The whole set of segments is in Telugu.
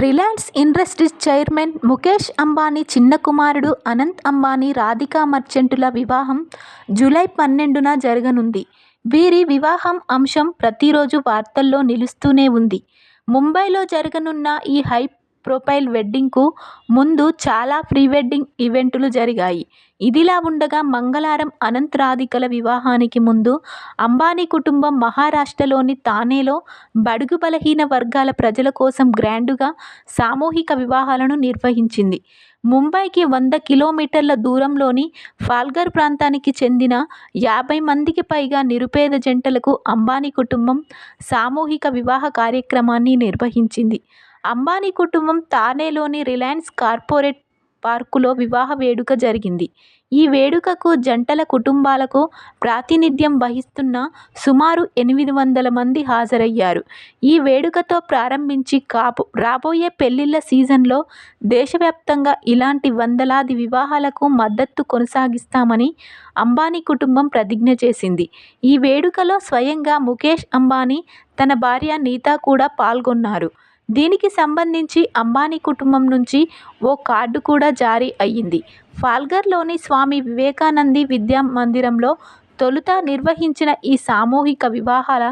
రిలయన్స్ ఇండస్ట్రీస్ చైర్మన్ ముఖేష్ అంబానీ చిన్న కుమారుడు అనంత్ అంబానీ రాధికా మర్చెంటుల వివాహం జూలై పన్నెండున జరగనుంది. వీరి వివాహం అంశం ప్రతిరోజు వార్తల్లో నిలుస్తూనే ఉంది. ముంబైలో జరగనున్న ఈ హైప్ ప్రొఫైల్ వెడ్డింగ్కు ముందు చాలా ప్రీ వెడ్డింగ్ ఈవెంట్లు జరిగాయి. ఇదిలా ఉండగా మంగళవారం అనంత్, రాధికల వివాహానికి ముందు అంబానీ కుటుంబం మహారాష్ట్రలోని థానేలో బడుగు బలహీన వర్గాల ప్రజల కోసం గ్రాండుగా సామూహిక వివాహాలను నిర్వహించింది. ముంబైకి వంద కిలోమీటర్ల దూరంలోని ఫాల్గర్ ప్రాంతానికి చెందిన యాభై మందికి పైగా నిరుపేద జంటలకు అంబానీ కుటుంబం సామూహిక వివాహ కార్యక్రమాన్ని నిర్వహించింది. అంబానీ కుటుంబం థానేలోని రిలయన్స్ కార్పొరేట్ పార్కులో వివాహ వేడుక జరిగింది. ఈ వేడుకకు జంటల కుటుంబాలకు ప్రాతినిధ్యం వహిస్తున్న సుమారు ఎనిమిది వందల మంది హాజరయ్యారు. ఈ వేడుకతో ప్రారంభించి రాబోయే పెళ్ళిళ్ళ సీజన్లో దేశవ్యాప్తంగా ఇలాంటి వందలాది వివాహాలకు మద్దతు కొనసాగిస్తామని అంబానీ కుటుంబం ప్రతిజ్ఞ చేసింది. ఈ వేడుకలో స్వయంగా ముఖేష్ అంబానీ, తన భార్య నీతా కూడా పాల్గొన్నారు. దీనికి సంబంధించి అంబానీ కుటుంబం నుంచి ఓ కార్డు కూడా జారీ అయ్యింది. పాల్ఘర్లోని స్వామి వివేకానంది విద్యా మందిరంలో తొలుత నిర్వహించిన ఈ సామూహిక వివాహాల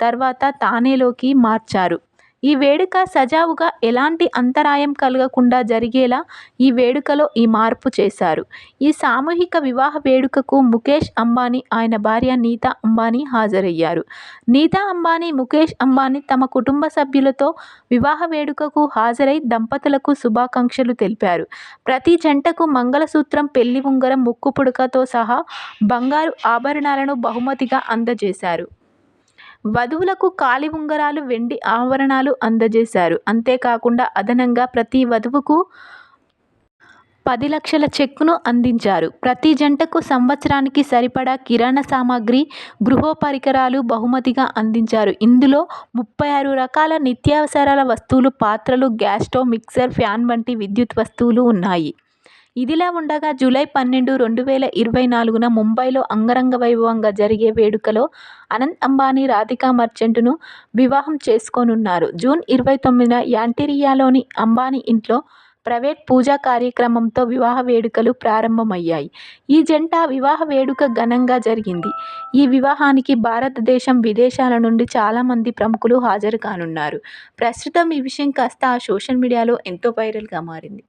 తర్వాత తానేలోకి మార్చారు. ఈ వేడుక సజావుగా ఎలాంటి అంతరాయం కలగకుండా జరిగేలా ఈ వేడుకలో ఈ మార్పు చేశారు. ఈ సామూహిక వివాహ వేడుకకు ముఖేష్ అంబానీ, ఆయన భార్య నీతా అంబానీ హాజరయ్యారు. నీతా అంబానీ, ముఖేష్ అంబానీ తమ కుటుంబ సభ్యులతో వివాహ వేడుకకు హాజరై దంపతులకు శుభాకాంక్షలు తెలిపారు. ప్రతి జంటకు మంగళసూత్రం, పెళ్ళి ఉంగరం, ముక్కుపుడకతో సహా బంగారు ఆభరణాలను బహుమతిగా అందజేశారు. వధువులకు కాలి ఉంగరాలు, వెండి ఆభరణాలు అందజేశారు. అంతేకాకుండా అదనంగా ప్రతి వధువుకు పది లక్షల చెక్కును అందించారు. ప్రతి జంటకు సంవత్సరానికి సరిపడా కిరాణా సామాగ్రి, గృహోపరికరాలు బహుమతిగా అందించారు. ఇందులో ముప్పై ఆరు రకాల నిత్యావసరాల వస్తువులు, పాత్రలు, గ్యాస్ స్టవ్, మిక్సర్, ఫ్యాన్ వంటి విద్యుత్ వస్తువులు ఉన్నాయి. ఇదిలా ఉండగా జూలై పన్నెండు, రెండు వేల ఇరవై నాలుగున ముంబైలో అంగరంగ వైభవంగా జరిగే వేడుకలో అనంత్ అంబానీ, రాధికా మర్చెంట్ను వివాహం చేసుకోనున్నారు. జూన్ ఇరవై తొమ్మిదిన యాంటీరియాలోని అంబానీ ఇంట్లో ప్రైవేట్ పూజా కార్యక్రమంతో వివాహ వేడుకలు ప్రారంభమయ్యాయి. ఈ జంట వివాహ వేడుక ఘనంగా జరిగింది. ఈ వివాహానికి భారతదేశం, విదేశాల నుండి చాలామంది ప్రముఖులు హాజరు కానున్నారు ప్రస్తుతం ఈ విషయం కాస్త సోషల్ మీడియాలో ఎంతో వైరల్గా మారింది.